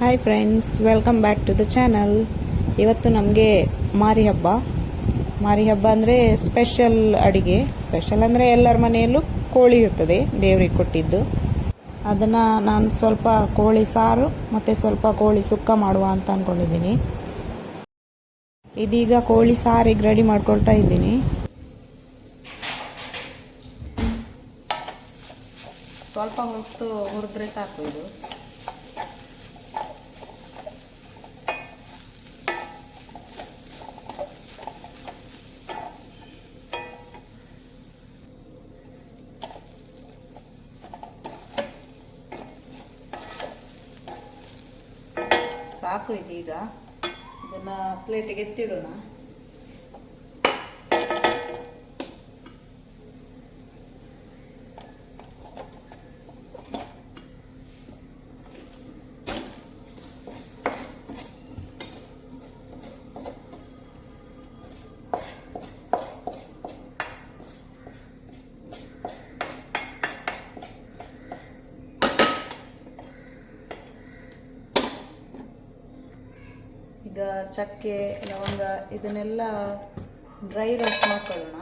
Hi friends welcome back to the channel ಇವತ್ತು ನಮಗೆ ಮಾರಿ ಹಬ್ಬ. ಮಾರಿ ಹಬ್ಬ ಅಂದರೆ ಸ್ಪೆಷಲ್ ಅಡಿಗೆ. ಸ್ಪೆಷಲ್ ಅಂದರೆ ಎಲ್ಲರ ಮನೆಯಲ್ಲೂ ಕೋಳಿ ಇರ್ತದೆ, ದೇವ್ರಿಗೆ ಕೊಟ್ಟಿದ್ದು. ಅದನ್ನು ನಾನು ಸ್ವಲ್ಪ ಕೋಳಿ ಸಾರು ಮತ್ತು ಸ್ವಲ್ಪ ಕೋಳಿ ಸುಕ್ಕ ಮಾಡುವ ಅಂತ ಅಂದ್ಕೊಂಡಿದ್ದೀನಿ ಇದೀಗ ಕೋಳಿ ಸಾರಿಗೆ ರೆಡಿ ಮಾಡ್ಕೊಳ್ತಾ ಇದ್ದೀನಿ. ಸ್ವಲ್ಪ ಹೊತ್ತು ಹುರಿದ್ರೆ ಸಾಕು ಇದು. ಸಾಕು ಈಗ. ಇದನ್ನ ಪ್ಲೇಟಿಗೆ ಎತ್ತಿಡೋಣ ಈಗ ಚಕ್ಕೆ ಲವಂಗ ಇದನ್ನೆಲ್ಲ ಡ್ರೈ ರೋಸ್ಟ್ ಮಾಡ್ಕೊಳ್ಳೋಣ.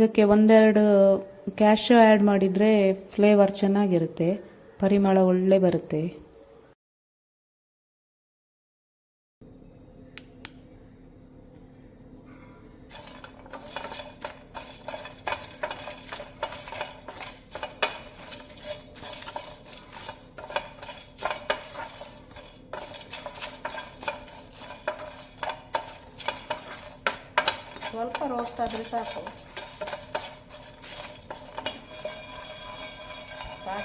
ಇದಕ್ಕೆ ಒಂದೆರಡು ಕ್ಯಾಶು ಆ್ಯಡ್ ಮಾಡಿದರೆ ಫ್ಲೇವರ್ ಚೆನ್ನಾಗಿರುತ್ತೆ. ಪರಿಮಳ ಒಳ್ಳೆ ಬರುತ್ತೆ. ಸ್ವಲ್ಪ ರೋಸ್ಟ್ ಆದರೆ ಸಾಕು ಸಾಕು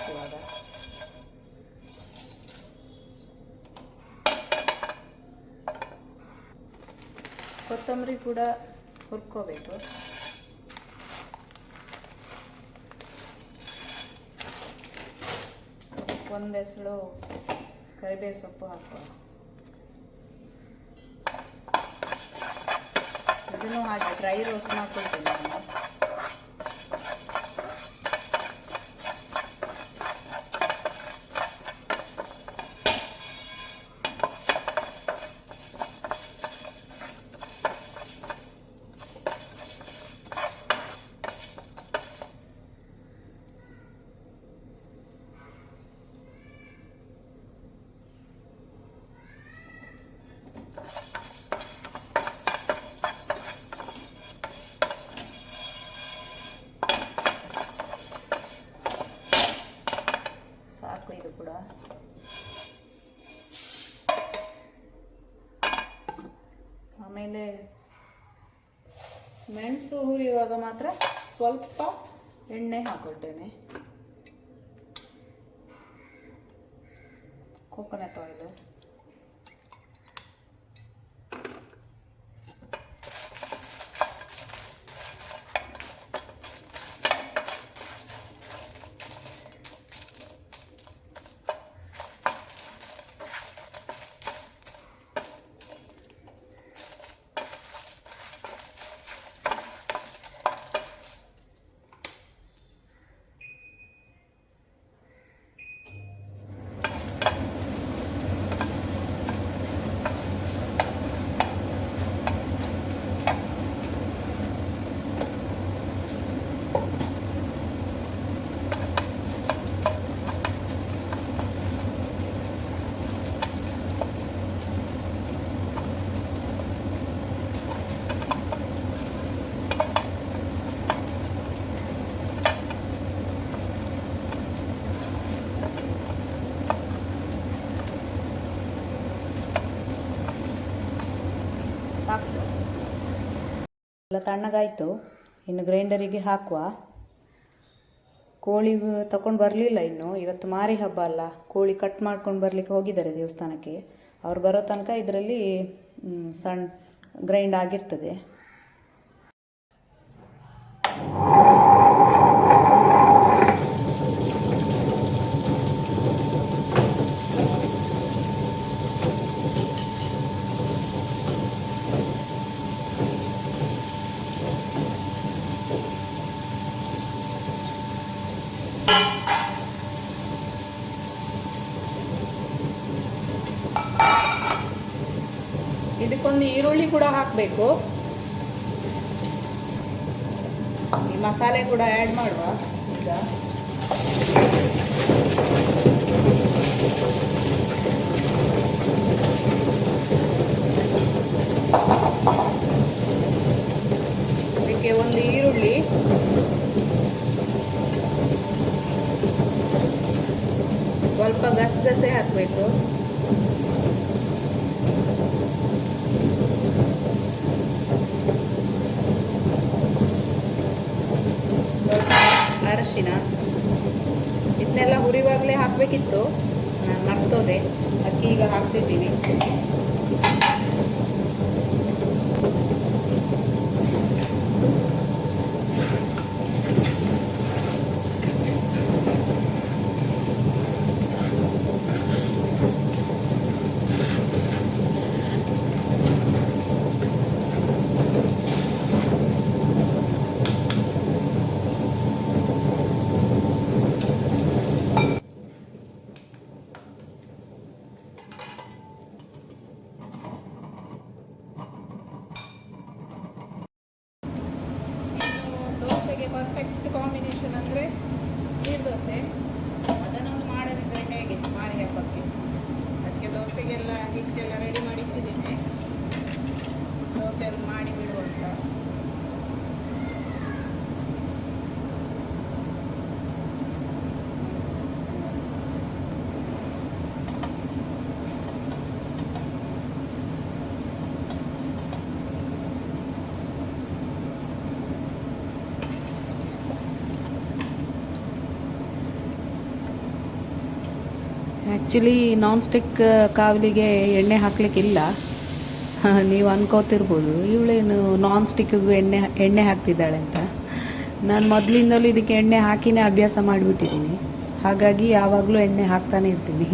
ಕೊತ್ತಂಬರಿ ಕೂಡ ಹುರ್ಕೋಬೇಕು. ಒಂದೆಸಳು ಕರಿಬೇವು ಸೊಪ್ಪು ಹಾಕುವ ಇದನ್ನು ಹಾಗೆ ಡ್ರೈ ರೋಸ್ಟ್ ಮಾಡ್ಕೊಳ್ತೀನಿ ನಾನು ಸಾಕು ಇದು ಕೂಡ ಆಮೇಲೆ ಮೆಣಸು ಹುರಿಯುವಾಗ ಮಾತ್ರ ಸ್ವಲ್ಪ ಎಣ್ಣೆ ಹಾಕೊಳ್ತೇನೆ. ಕೋಕೋನಟ್ ಆಯಿಲ್ ಸಾಕು. ಎಲ್ಲ ತಣ್ಣಗಾಯಿತು. ಇನ್ನು ಗ್ರೈಂಡರಿಗೆ ಹಾಕುವ. ಕೋಳಿ ತಗೊಂಡು ಬರಲಿಲ್ಲ ಇನ್ನು. ಇವತ್ತು ಮಾರಿ ಹಬ್ಬ ಅಲ್ಲ. ಕೋಳಿ ಕಟ್ ಮಾಡ್ಕೊಂಡು ಬರಲಿಕ್ಕೆ ಹೋಗಿದ್ದಾರೆ ದೇವಸ್ಥಾನಕ್ಕೆ. ಅವ್ರು ಬರೋ ತನಕ ಇದರಲ್ಲಿ ಸಣ್ಣ ಗ್ರೈಂಡ್ ಆಗಿರ್ತದೆ. ಇದಕ್ಕೊಂದು ಈರುಳ್ಳಿ ಕೂಡ ಹಾಕಬೇಕು. ಈ ಮಸಾಲೆ ಕೂಡ ಆ್ಯಡ್ ಮಾಡುವ. ಈಗ ಅದಕ್ಕೆ ಒಂದು ಈರುಳ್ಳಿ ಸ್ವಲ್ಪ ಗಸಗಸೆ ಹಾಕಬೇಕು ಸ್ವಲ್ಪ ಅರಶಿನ. ಇದನ್ನೆಲ್ಲ ಹುರಿವಾಗಲೇ ಹಾಕಬೇಕಿತ್ತು. ನಾನು ಮರ್ತೋದೆ. ಅಕ್ಕಿ ಈಗ ಹಾಕ್ತಿದ್ದೀನಿ ಇನ್ನು ದೋಸೆಗೆ ಪರ್ಫೆಕ್ಟ್ ಕಾಂಬಿನೇಷನ್ ಅಂದರೆ ನೀರು ದೋಸೆ ಅದನ್ನೊಂದು ಮಾಡದಿದ್ದರೆ ಹೇಗೆ ಮಾರಿ ಹಬ್ಬಕ್ಕೆ ಅದಕ್ಕೆ ದೋಸೆಗೆಲ್ಲ ಹಿಟ್ಟೆಲ್ಲ ರೆಡಿ ಮಾಡಿ ಇಟ್ಟಿದ್ದೀನಿ ದೋಸೆ ಎಲ್ಲ ಮಾಡಿ ಬಿಡುವಂತ ಆ್ಯಕ್ಚುಲಿ ನಾನ್ ಸ್ಟಿಕ್ ಕಾವಲಿಗೆ ಎಣ್ಣೆ ಹಾಕ್ಲಿಕ್ಕಿಲ್ಲ. ನೀವು ಅನ್ಕೋತಿರ್ಬೋದು. ಇವಳೇನು ನಾನ್ ಸ್ಟಿಕ್ಕಿಗೂ ಎಣ್ಣೆ ಎಣ್ಣೆ ಹಾಕ್ತಿದ್ದಾಳೆ ಅಂತ. ನಾನು ಮೊದಲಿಂದಲೂ ಇದಕ್ಕೆ ಎಣ್ಣೆ ಹಾಕಿನೇ ಅಭ್ಯಾಸ ಮಾಡಿಬಿಟ್ಟಿದ್ದೀನಿ. ಹಾಗಾಗಿ ಯಾವಾಗಲೂ ಎಣ್ಣೆ ಹಾಕ್ತಾನೆ ಇರ್ತೀನಿ.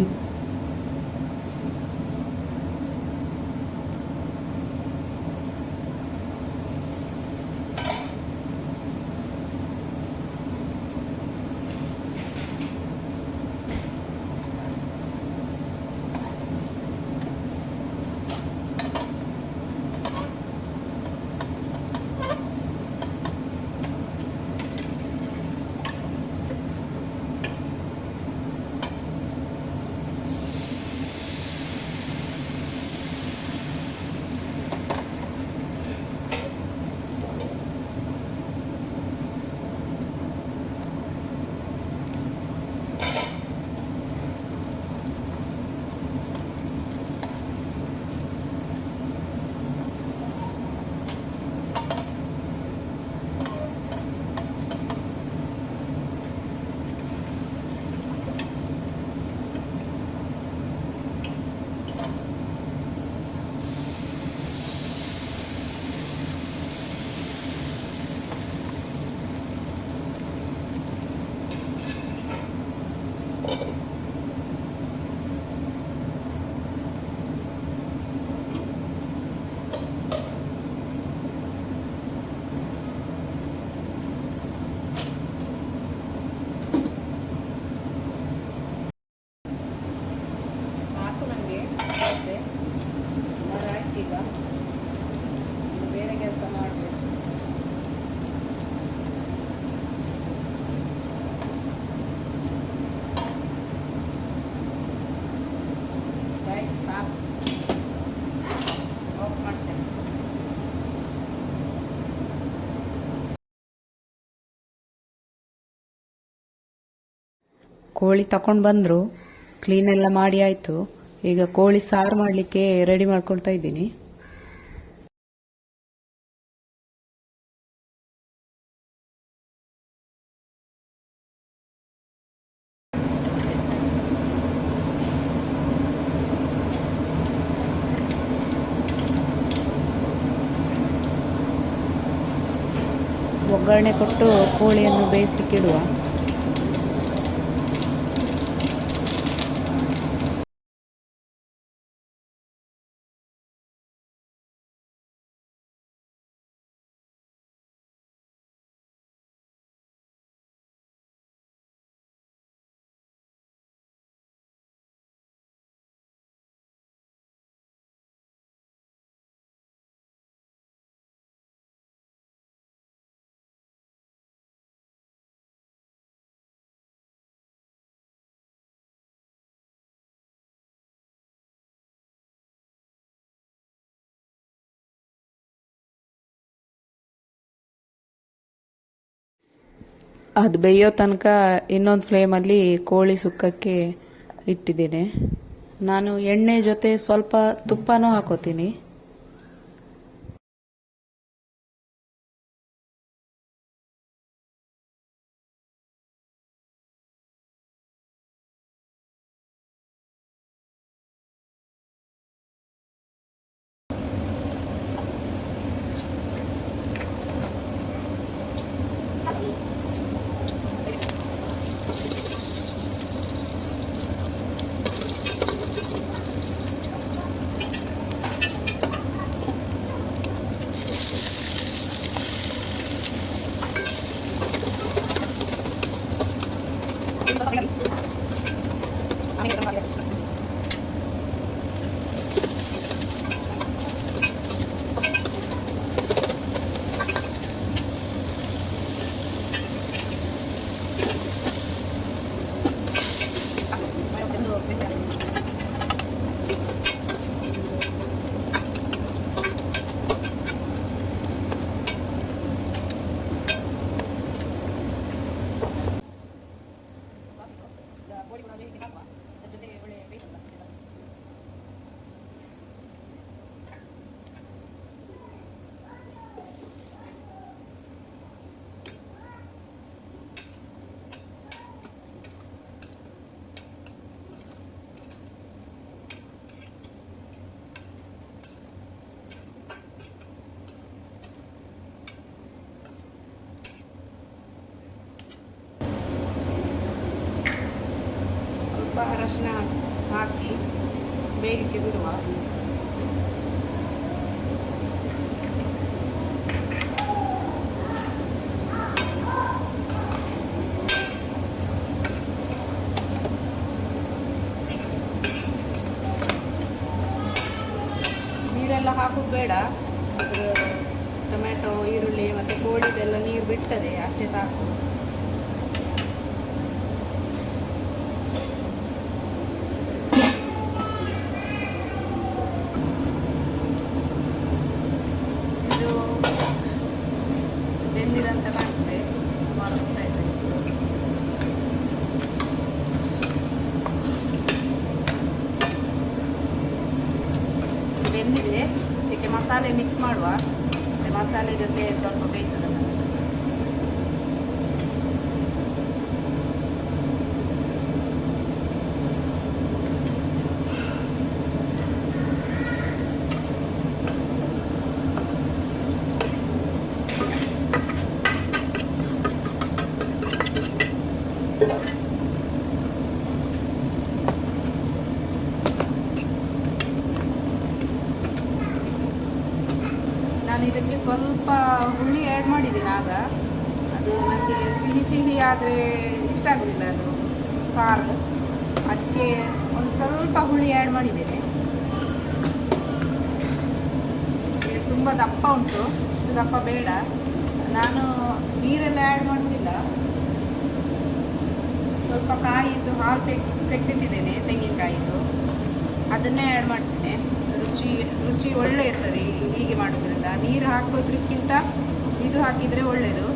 ಕೋಳಿ ತಗೊಂಡು ಬಂದರು ಕ್ಲೀನ್ ಕ್ಲೀನೆಲ್ಲ ಮಾಡಿ ಆಯಿತು. ಈಗ ಕೋಳಿ ಸಾರು ಮಾಡಲಿಕ್ಕೆ ರೆಡಿ ಮಾಡ್ಕೊಳ್ತಾ ಇದ್ದೀನಿ. ಒಗ್ಗರಣೆ ಕೊಟ್ಟು ಕೋಳಿಯನ್ನು ಬೇಯಿಸ್ಲಿಕ್ಕಿಡುವ. ಅದು ಬೇಯೋ ತನಕ ಇನ್ನೊಂದು ಫ್ಲೇಮಲ್ಲಿ ಕೋಳಿ ಸುಕ್ಕಕ್ಕೆ ಇಟ್ಟಿದ್ದೀನಿ. ನಾನು ಎಣ್ಣೆ ಜೊತೆ ಸ್ವಲ್ಪ ತುಪ್ಪನೂ ಹಾಕೋತೀನಿ. ಬೇಯಲಿಕ್ಕೆ ಬಿಡುವ ಮಿಕ್ಸ್ ಮಾಡುವ. ಮಸಾಲೆ ಜೊತೆ ಸ್ವಲ್ಪ ಬೇಯ್ತದಲ್ಲ ನಾನು ಇದಕ್ಕೆ ಸ್ವಲ್ಪ ಹುಳಿ ಆ್ಯಡ್ ಮಾಡಿದ್ದೀನಿ ಆಗ. ಅದು ನನಗೆ ಸಿಹಿ ಸಿಹಿ ಆದರೆ ಇಷ್ಟ ಆಗೋದಿಲ್ಲ ಅದು. ಸಾರು. ಅದಕ್ಕೆ ಒಂದು ಸ್ವಲ್ಪ ಹುಳಿ ಆ್ಯಡ್ ಮಾಡಿದ್ದೇನೆ. ತುಂಬ ದಪ್ಪ ಉಂಟು. ಇಷ್ಟು ದಪ್ಪ ಬೇಡ. ನಾನು ನೀರೆಲ್ಲ ಆ್ಯಡ್ ಮಾಡೋದಿಲ್ಲ. ಸ್ವಲ್ಪ ಕಾಯಿದ್ದು ಹಾಲು ತೆಗ್, ತೆಗೆದಿಟ್ಟಿದ್ದೇನೆ ತೆಂಗಿನಕಾಯಿದು. ಅದನ್ನೇ ಆ್ಯಡ್ ಮಾಡ್ತೇನೆ. ರುಚಿ ರುಚಿ ಒಳ್ಳೆ ಇರ್ತದೆ. ಹೀಗೆ ಮಾಡೋದ್ರಿಂದ ನೀರು ಹಾಕೋದ್ರಕ್ಕಿಂತ ಇದು ಹಾಕಿದ್ರೆ ಒಳ್ಳೆಯದು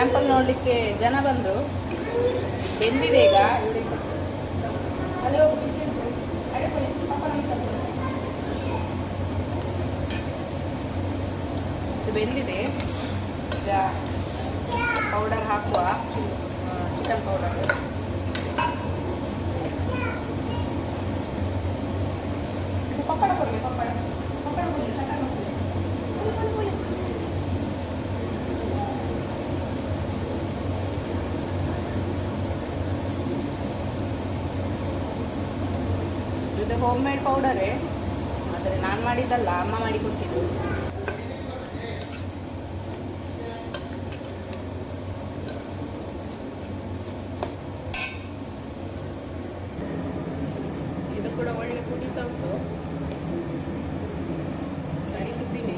ಸ್ಯಾಂಪಲ್ ನೋಡಲಿಕ್ಕೆ ಜನ ಬಂದು ಬೆಂದಿದೆ ಈಗ ಇವ್ರಿಗೆ ಅಲ್ಲಿ ಹೋಗು, ಬಿಸಿ ಉಂಟು. ಅಡುಗೆ ಪಾಪ ನಮ್ಗೆ ತಂದು ಕೊಡು. ಇದು ಬೆಂದಿದೆ ಈಗ ಪೌಡರ್ ಹಾಕುವ ಚಿಕನ್ ಪೌಡರ್ ಪಪ್ಪಡ ಕೊಡಲಿ ಪಪ್ಪಡ ಪಪ್ಪಡ ಕೊಡಲಿ ಚಟನ್ ಕೊಡಲಿ ಇದು ಹೋಮ್ ಮೇಡ್ ಪೌಡರೇ ಆದರೆ ನಾನು ಮಾಡಿದ್ದಲ್ಲ ಅಮ್ಮ ಮಾಡಿ ಕೊಟ್ಟಿದ್ದು ಇದು ಕೂಡ ಒಳ್ಳೆ ಕುದೀತಾ ಉಂಟು ಸರಿ ಕುದ್ದಿನಿ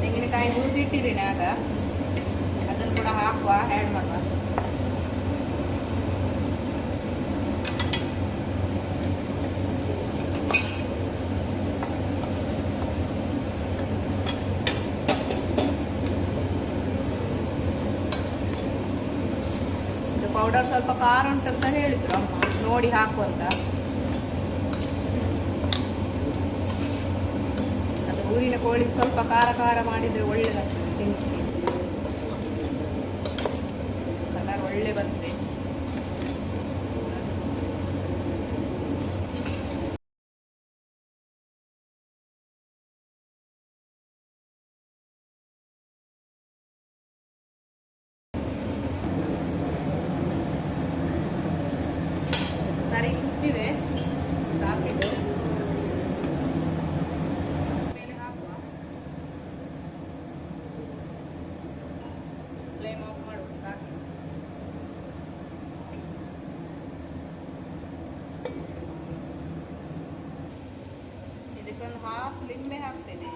ತೆಂಗಿನಕಾಯಿ ಹುರಿದಿಟ್ಟಿದ್ದೀನಿ ಆಗ ಅದನ್ನು ಕೂಡ ಹಾಕುವ ಆ್ಯಡ್ ಮಾಡುವ ಇದು ಪೌಡರ್ ಸ್ವಲ್ಪ ಖಾರ ಉಂಟಂತ ಹೇಳಿದ್ರು ಅಮ್ಮ. ನೋಡಿ ಹಾಕು ಅಂತ. ಅದು ಊರಿನ ಕೋಳಿ ಸ್ವಲ್ಪ ಖಾರ ಖಾರ ಮಾಡಿದ್ರೆ ಒಳ್ಳೆದಾಗ್ತದೆ ತಿಂಡಿ ಕಲರ್ ಒಳ್ಳೆ ಬಂದಿದೆ ಸರಿ ಕುದ್ದಿದೆ ಸಾಕಿದ್ದು ಮೇಲೆ ಹಾಕುವ ಫ್ಲೇಮ್ ಆಫ್ ಮಾಡು ಸಾಕಿ ಇದಕ್ಕೊಂದು ಹಾಫ್ ಲಿಂಬೆ ಹಾಕ್ತೇನೆ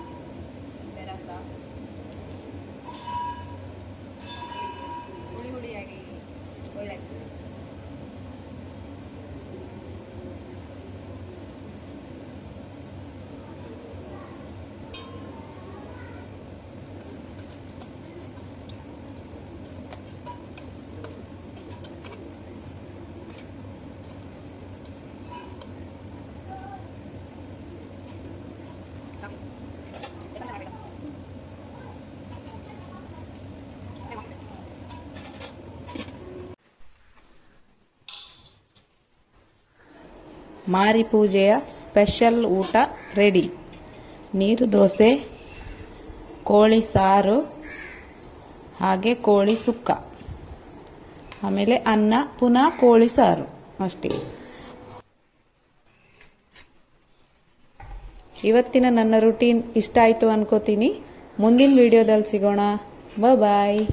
ಲಿಂಬೆ ರಸ ಹುಳಿ ಹುಳಿಯಾಗಿ ಒಳ್ಳೆ ಆಗ್ತದೆ ಸಾಕು. ಮಾರಿ ಪೂಜೆಯ ಸ್ಪೆಷಲ್ ಊಟ ರೆಡಿ. ನೀರು, ದೋಸೆ, ಕೋಳಿ ಸಾರು, ಹಾಗೆ ಕೋಳಿ ಸುಕ್ಕ. ಆಮೇಲೆ ಅನ್ನ, ಪುನಃ ಕೋಳಿ ಸಾರು. ಅಷ್ಟೇ. ಇವತ್ತಿನ ನನ್ನ ರುಟೀನ್ ಇಷ್ಟ ಆಯಿತು ಅನ್ಕೋತೀನಿ. ಮುಂದಿನ ವಿಡಿಯೋದಲ್ಲಿ ಸಿಗೋಣ. ಬಾಯ್